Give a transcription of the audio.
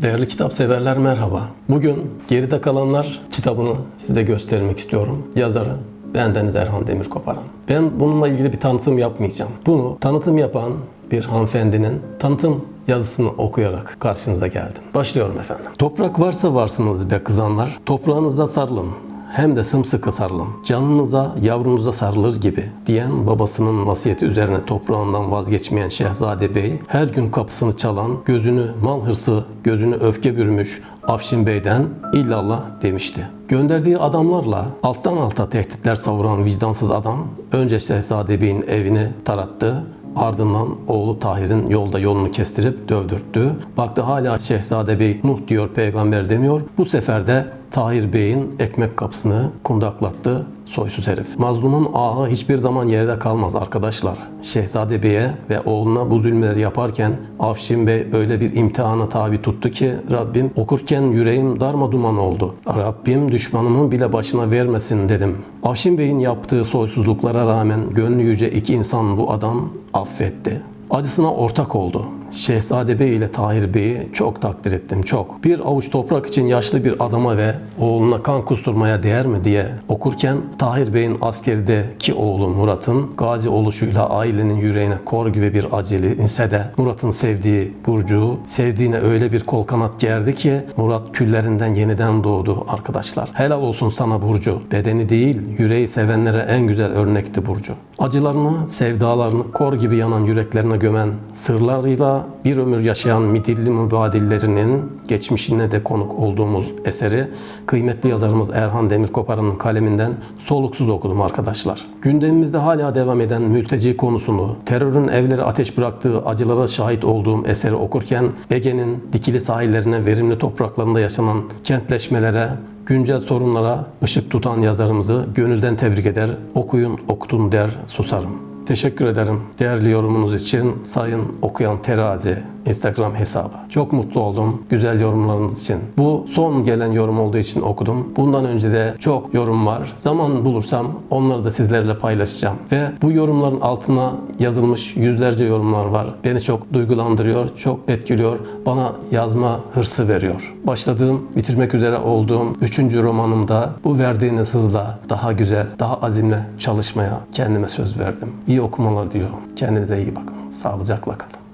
Değerli kitap severler merhaba. Bugün Geride Kalanlar kitabını size göstermek istiyorum. Yazarı bendeniz Erhan Demirkoparan. Ben bununla ilgili bir tanıtım yapmayacağım. Bunu tanıtım yapan bir hanımefendinin tanıtım yazısını okuyarak karşınıza geldim. Başlıyorum efendim. Toprak varsa varsınız be kızanlar, toprağınıza sarılın hem de sımsıkı sarılın. Canınıza, yavrunuza sarılır gibi diyen babasının vasiyeti üzerine toprağından vazgeçmeyen Şehzade Bey her gün kapısını çalan, gözünü mal hırsı, gözünü öfke bürümüş Afşin Bey'den illallah demişti. Gönderdiği adamlarla alttan alta tehditler savuran vicdansız adam önce Şehzade Bey'in evini tarattı, Ardından oğlu Tahir'in yolda yolunu kestirip dövdürttü. Baktı hala Şehzade Bey Nuh diyor peygamber demiyor. Bu sefer de Tahir Bey'in ekmek kapısını kundaklattı soysuz herif. Mazlumun ahı hiçbir zaman yerde kalmaz arkadaşlar. Şehzade Bey'e ve oğluna bu zulümleri yaparken Afşin Bey öyle bir imtihana tabi tuttu ki Rabbim okurken yüreğim darma duman oldu. Rabbim düşmanımın bile başına vermesin dedim. Afşin Bey'in yaptığı soysuzluklara rağmen gönlü yüce iki insan bu adam affetti. Acısına ortak oldu. Şehzade Bey ile Tahir Bey'i çok takdir ettim çok. Bir avuç toprak için yaşlı bir adama ve oğluna kan kusturmaya değer mi diye okurken Tahir Bey'in askerideki oğlu Murat'ın gazi oluşuyla ailenin yüreğine kor gibi bir aceli inse de Murat'ın sevdiği Burcu sevdiğine öyle bir kol kanat gerdi ki Murat küllerinden yeniden doğdu arkadaşlar. Helal olsun sana Burcu. Bedeni değil yüreği sevenlere en güzel örnekti Burcu. Acılarını, sevdalarını kor gibi yanan yüreklerine gömen sırlarıyla bir ömür yaşayan midilli mübadillerinin geçmişine de konuk olduğumuz eseri kıymetli yazarımız Erhan Demirkoparan'ın kaleminden soluksuz okudum arkadaşlar. Gündemimizde hala devam eden mülteci konusunu, terörün evleri ateş bıraktığı acılara şahit olduğum eseri okurken Ege'nin dikili sahillerine, verimli topraklarında yaşanan kentleşmelere, güncel sorunlara ışık tutan yazarımızı gönülden tebrik eder, okuyun, okutun der, susarım. Teşekkür ederim değerli yorumunuz için Sayın Okuyan Terazi Instagram hesabı. Çok mutlu oldum güzel yorumlarınız için. Bu son gelen yorum olduğu için okudum. Bundan önce de çok yorum var. Zaman bulursam onları da sizlerle paylaşacağım. Ve bu yorumların altına yazılmış yüzlerce yorumlar var. Beni çok duygulandırıyor, çok etkiliyor. Bana yazma hırsı veriyor. Başladığım, bitirmek üzere olduğum 3. romanımda bu verdiğiniz hızla daha güzel, daha azimle çalışmaya kendime söz verdim. İyi okumalar diyorum. Kendinize iyi bakın. Sağlıcakla kalın.